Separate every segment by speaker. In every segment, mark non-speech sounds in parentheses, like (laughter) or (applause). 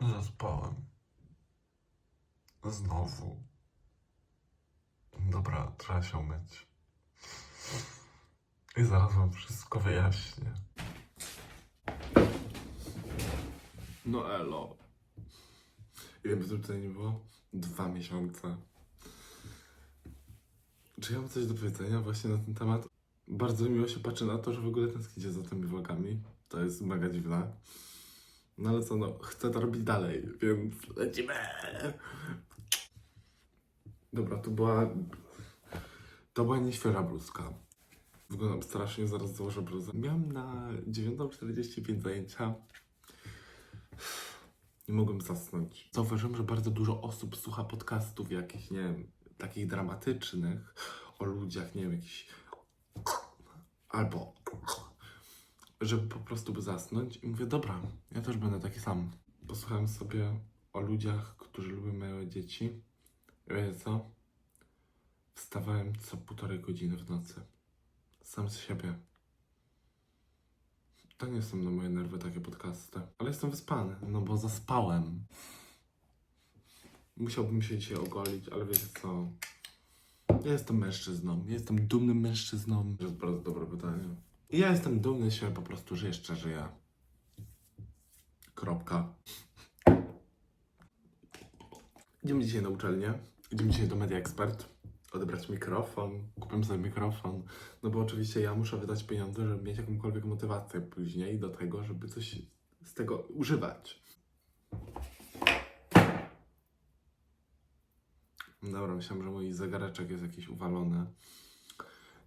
Speaker 1: Zaspałem. Znowu. Dobra, trzeba się umyć. I zaraz wam wszystko wyjaśnię. No elo. Ile by tutaj nie było? Dwa miesiące. Czy ja mam coś do powiedzenia właśnie na ten temat? Bardzo miło się patrzy na to, że w ogóle tęsknicie za tymi vlogami. To jest mega dziwne. No ale co, no, chcę to robić dalej, więc lecimy! Dobra, to była... To była nieświeża bluzka. Wyglądam strasznie, zaraz założę bluzę. Miałem na 9.45 zajęcia. Nie mogłem zasnąć. Zauważyłem, że bardzo dużo osób słucha podcastów jakichś, nie wiem, takich dramatycznych, o ludziach, nie wiem, jakiś albo żeby po prostu by zasnąć i mówię, dobra, ja też będę taki sam. Posłuchałem sobie o ludziach, którzy lubią małe dzieci. I Wiecie co? Wstawałem co półtorej godziny w nocy. Sam z siebie. To nie są na moje nerwy takie podcasty. Ale jestem wyspany, no bo zaspałem. Musiałbym się dzisiaj ogolić, ale wiecie co? Ja jestem mężczyzną. Ja jestem dumnym mężczyzną. To jest bardzo dobre pytanie. Ja jestem dumny siebie po prostu, że jeszcze żyję. Kropka. Idziemy dzisiaj na uczelnię. Idziemy dzisiaj do Media Expert. Odebrać mikrofon. Kupię sobie mikrofon. No bo oczywiście ja muszę wydać pieniądze, żeby mieć jakąkolwiek motywację później do tego, żeby coś z tego używać. Dobra, myślałem, że mój zegareczek jest jakiś uwalony.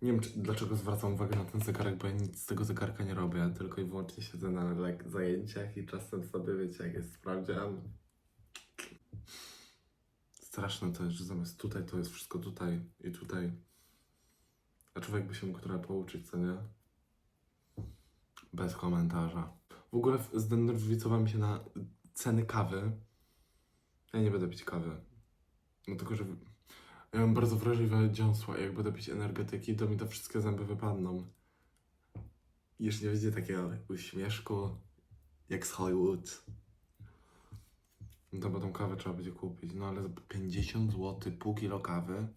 Speaker 1: Nie wiem, czy, dlaczego zwracam uwagę na ten zegarek, bo ja nic z tego zegarka nie robię, tylko i wyłącznie siedzę na like, zajęciach i czasem sobie, wiecie, jak jest sprawdzian. Straszne to jest, że zamiast tutaj, to jest wszystko tutaj i tutaj. A człowiek by się mógł trochę pouczyć, co nie? Bez komentarza. W ogóle zdenerwowałem się na ceny kawy. Ja nie będę pić kawy. No tylko, że ja mam bardzo wrażliwe dziąsła jak będę pić energetyki, to mi te wszystkie zęby wypadną. Już nie będzie takiego uśmieszku jak z Hollywood. No to bo tą kawę trzeba będzie kupić. No ale za 50 zł pół kilo kawy.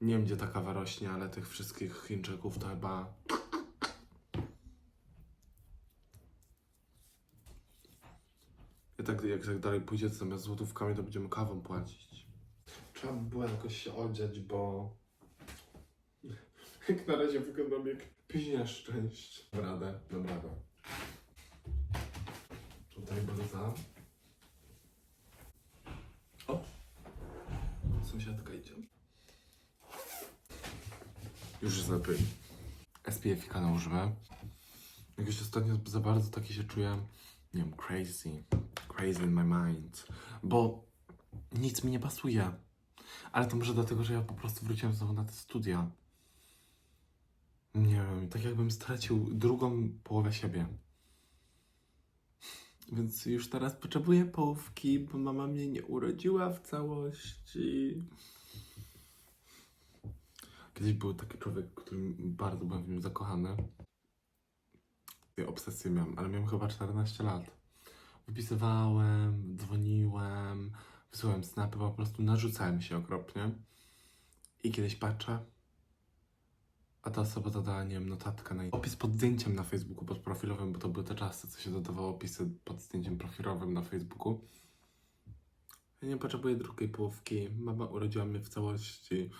Speaker 1: Nie wiem gdzie ta kawa rośnie, ale tych wszystkich Chińczyków to chyba... I tak jak tak dalej pójdzie, zamiast złotówkami to będziemy kawą płacić. Trzeba by było jakoś się odziać, bo... (laughs) Jak na razie wyglądam jak piś nieszczęść. Dam radę, dam radę. Tutaj bluza. O! Sąsiadka idzie. Już jest lepiej. SPF-ika nałożyłem. Jakoś ostatnio za bardzo taki się czuję, nie wiem, crazy. Crazy in my mind. Bo nic mi nie pasuje. Ale to może dlatego, że ja po prostu wróciłem znowu na te studia. Nie wiem, tak jakbym stracił drugą połowę siebie. Więc już teraz potrzebuję połówki, bo mama mnie nie urodziła w całości. Kiedyś był taki człowiek, którym bardzo byłem w nim zakochany. Ja obsesję miałem, ale miałem chyba 14 lat. Wypisywałem, dzwoniłem, wysyłałem snapy, po prostu narzucałem się okropnie. I kiedyś patrzę, a ta osoba dodała, nie wiem, notatkę na opis pod zdjęciem na Facebooku, pod profilowym, bo to były te czasy, co się dodawało opisy pod zdjęciem profilowym na Facebooku. Ja nie potrzebuję drugiej połówki, mama urodziła mnie w całości.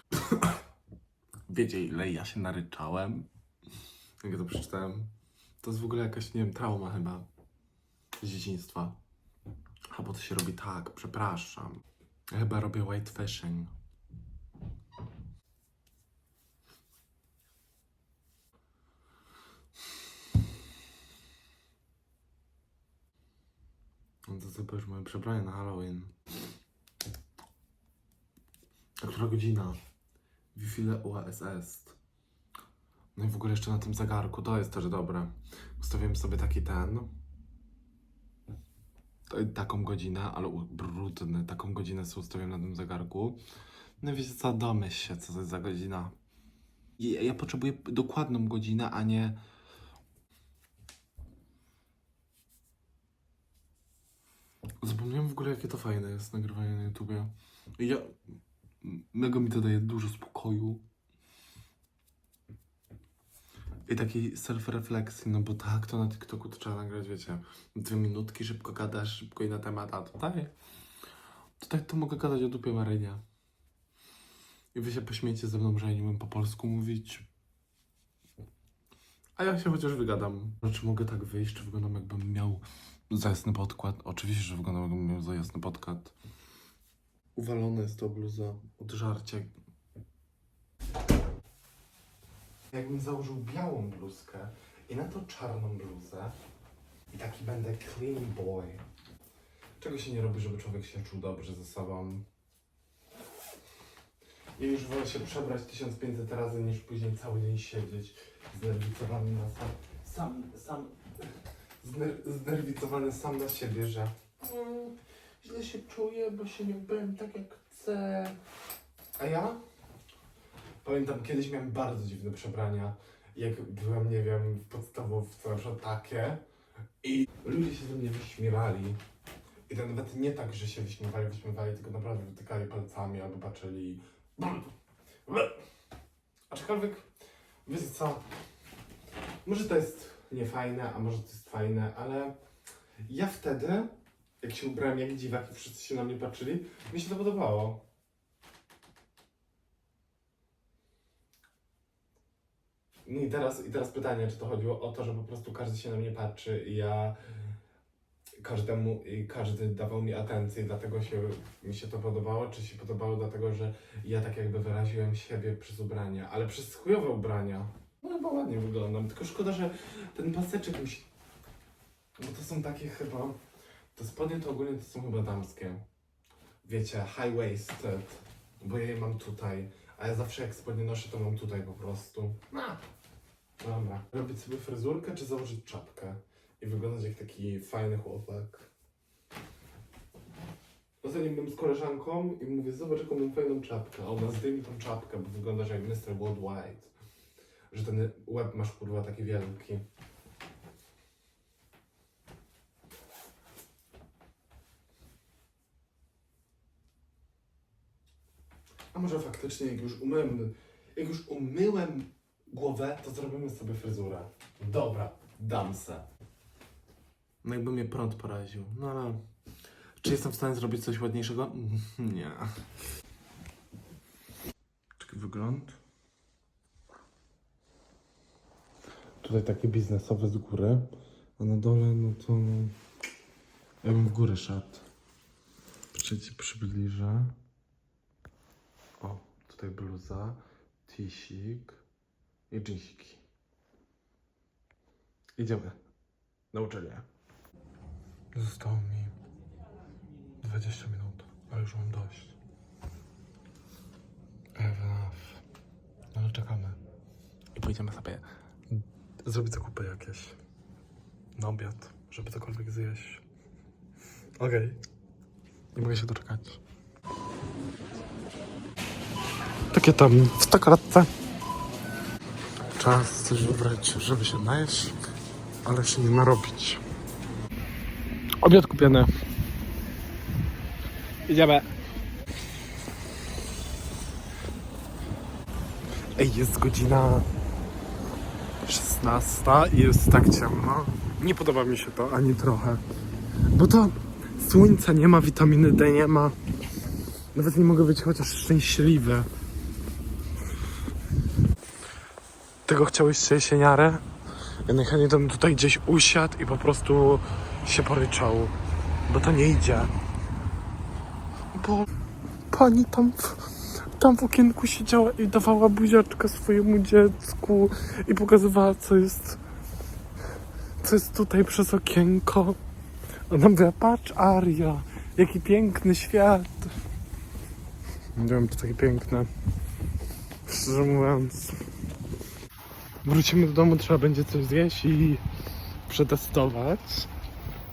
Speaker 1: (coughs) Wiecie, ile ja się naryczałem? Jak ja to przeczytałem? To jest w ogóle jakaś, nie wiem, trauma chyba z dzieciństwa. A bo to się robi tak, przepraszam. Chyba robię white fishing. No to zobacz moje przebranie na Halloween. A która godzina? Wie es ist? No i w ogóle jeszcze na tym zegarku, to jest też dobre. Ustawiłem sobie taki ten. Taką godzinę, ale brudny. Taką godzinę sobie ustawiłem na tym zegarku. No wiecie co, domyśl się, co to jest za godzina. Ja, ja potrzebuję dokładną godzinę, a nie Zapomniałem w ogóle, jakie to fajne jest nagrywanie na YouTubie. Ja... Mega mi to daje dużo spokoju. I takiej self-refleksji, no bo tak, to na TikToku to trzeba nagrać, wiecie, dwie minutki, szybko gadasz, szybko i na temat, a tutaj, tutaj to mogę gadać o dupie Marynie. I wy się pośmiejecie ze mną, że ja nie umiem po polsku mówić. A ja się chociaż wygadam. No, Czy mogę tak wyjść, czy wyglądam jakbym miał za jasny podkład? Oczywiście, że wyglądam jakbym miał za jasny podkład. Uwalona jest to bluza od żarcia. Jakbym założył białą bluzkę i na to czarną bluzę i taki będę clean boy. Czego się nie robi, żeby człowiek się czuł dobrze ze sobą? I już wolę się przebrać 1500 razy, niż później cały dzień siedzieć znerwicowany na sam, sam, sam, zner, znerwicowany sam na siebie, że mm, źle się czuję, bo się nie byłem tak jak chcę. A ja? Pamiętam, kiedyś miałem bardzo dziwne przebrania. Jak byłem, nie wiem, w podstawówce, na przykład takie. I ludzie się ze mnie wyśmiewali. I to nawet nie tak, że się wyśmiewali, wyśmiewali, tylko naprawdę wytykali palcami albo patrzyli. Aczkolwiek, wiecie co? Może to jest niefajne, a może to jest fajne, ale ja wtedy, jak się ubrałem jak dziwak i wszyscy się na mnie patrzyli, mi się to podobało. No I teraz, I teraz pytanie, czy to chodziło o to, że po prostu każdy się na mnie patrzy i ja każdemu i każdy dawał mi atencję dlatego się, mi się to podobało, czy się podobało dlatego, że ja tak jakby wyraziłem siebie przez ubrania, ale przez chujowe ubrania. No chyba ładnie wyglądam, tylko szkoda, że ten paseczek mi się... Bo to są takie chyba... Te spodnie to ogólnie to są chyba damskie. Wiecie, high waisted, bo ja je mam tutaj, a ja zawsze jak spodnie noszę, to mam tutaj po prostu. No. Dobra. Robić sobie fryzurkę, czy założyć czapkę? I wyglądać jak taki fajny chłopak. Ostatnio byłem z koleżanką i mówię, zobacz jaką mam fajną czapkę. A ona zdejmie tą czapkę, bo wyglądasz jak Mr. Worldwide. Że ten łeb masz kurwa taki wielki. A może faktycznie jak już umyłem, jak już umyłem głowę, to zrobimy sobie fryzurę. Dobra, dam se. No jakby mnie prąd poraził. No ale... Czy jestem w stanie zrobić coś ładniejszego? (laughs) Nie. Taki wygląd. Tutaj takie biznesowe z góry, a na dole no to no... Ja bym w górę szedł. Ci przybliżę. O, tutaj bluza, tisik i jeansiki. Idziemy na uczelnię. Zostało mi 20 minut, a już mam dość. Enough. No ale czekamy. I pójdziemy sobie zrobić zakupy jakieś. Na obiad, żeby cokolwiek zjeść. Okej. Nie mogę się doczekać. Takie tam w stokratce. Czas coś wybrać, żeby się najeść, ale się nie narobić. Obiad kupiony. Idziemy. Ej, jest godzina 16 i jest tak ciemno. Nie podoba mi się to ani trochę. Bo to słońca nie ma, witaminy D nie ma. Nawet nie mogę być chociaż szczęśliwy. Tego chciałeś jesieniarę? Ja najchętniej bym tutaj gdzieś usiadł i po prostu się poryczał. Bo to nie idzie. Bo pani tam w, tam w okienku siedziała i dawała buziaczkę swojemu dziecku i pokazywała co jest co jest tutaj przez okienko. Ona mówiła, patrz Aria, jaki piękny świat. Nie wiem, to takie piękne. Szczerze mówiąc. Wrócimy do domu, trzeba będzie coś zjeść i przetestować.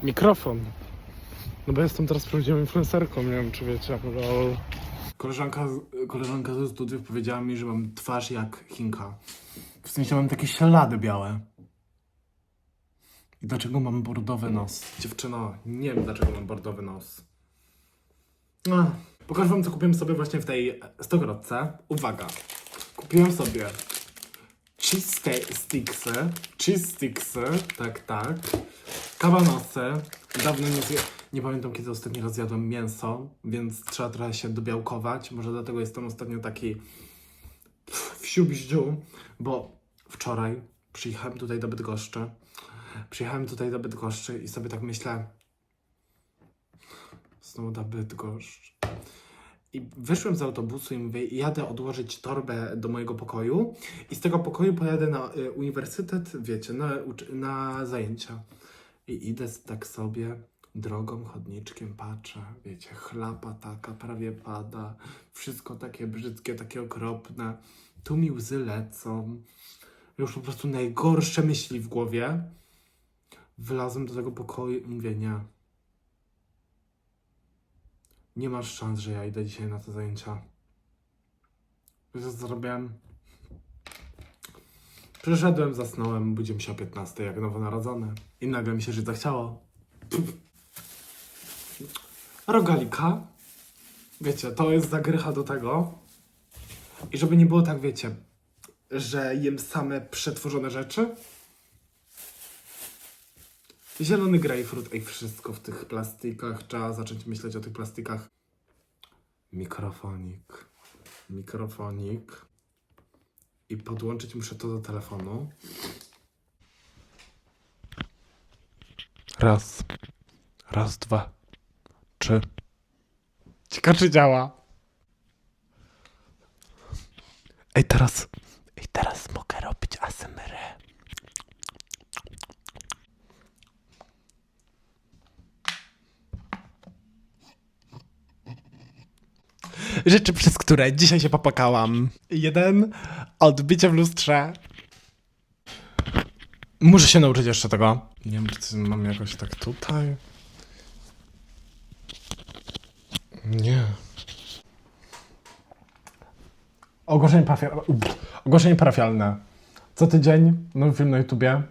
Speaker 1: Mikrofon. No bo jestem teraz prawdziwą influencerką, nie wiem czy wiecie, ale... Koleżanka, z- koleżanka ze studiów powiedziała mi, że mam twarz jak Chinka. W sensie mam takie ślady białe. I dlaczego mam bordowy nos? Dziewczyno, nie wiem dlaczego mam bordowy nos. Ach, pokażę wam co kupiłem sobie właśnie w tej stokrotce. Uwaga, kupiłem sobie cheese sticksy, cheese sticksy, tak, tak, kabanosy. Dawno nie, zje- nie pamiętam kiedy ostatni raz jadłem mięso, więc trzeba trochę się dobiałkować. Może dlatego jestem ostatnio taki w siubździu, bo wczoraj przyjechałem tutaj do Bydgoszczy. Przyjechałem tutaj do Bydgoszczy i sobie tak myślę, znowu do Bydgoszcz. I wyszłem z autobusu i mówię, jadę odłożyć torbę do mojego pokoju i z tego pokoju pojadę na y, uniwersytet, wiecie, na, na zajęcia. I idę tak sobie drogą, chodniczkiem, patrzę, wiecie, chlapa taka, prawie pada, wszystko takie brzydkie, takie okropne. Tu mi łzy lecą. Już po prostu najgorsze myśli w głowie. Wlazłem do tego pokoju i mówię, nie. Nie masz szans, że ja idę dzisiaj na te zajęcia. Wiesz zrobiłem? Przyszedłem, zasnąłem, budziłem się o 15 jak nowonarodzony. I nagle mi się żyć zachciało. Rogalika. Wiecie, to jest zagrycha do tego. I żeby nie było tak, wiecie, że jem same przetworzone rzeczy. Zielony grejpfrut, ej, wszystko w tych plastikach. Trzeba zacząć myśleć o tych plastikach. Mikrofonik. Mikrofonik. I podłączyć muszę to do telefonu. Raz. Raz, dwa. Trzy. Ciekawe, czy działa. Ej, teraz. Ej, teraz mogę robić ASMR. Rzeczy, przez które dzisiaj się popłakałam. Jeden. Odbicie w lustrze. Muszę się nauczyć jeszcze tego. Nie wiem, czy mam jakoś tak tutaj. Nie. Ogłoszenie parafialne. Ogłoszenie parafialne. Co tydzień nowy film na YouTubie.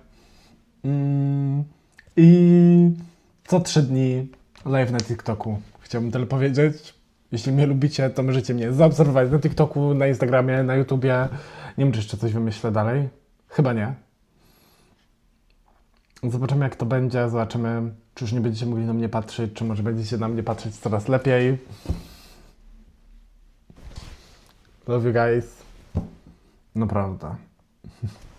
Speaker 1: Mm, I co trzy dni live na TikToku. Chciałbym tyle powiedzieć. Jeśli mnie lubicie, to możecie mnie zaobserwować na TikToku, na Instagramie, na YouTubie. Nie wiem, czy jeszcze coś wymyślę dalej. Chyba nie. Zobaczymy, jak to będzie. Zobaczymy, czy już nie będziecie mogli na mnie patrzeć, czy może będziecie na mnie patrzeć coraz lepiej. Love you guys. Naprawdę. (laughs)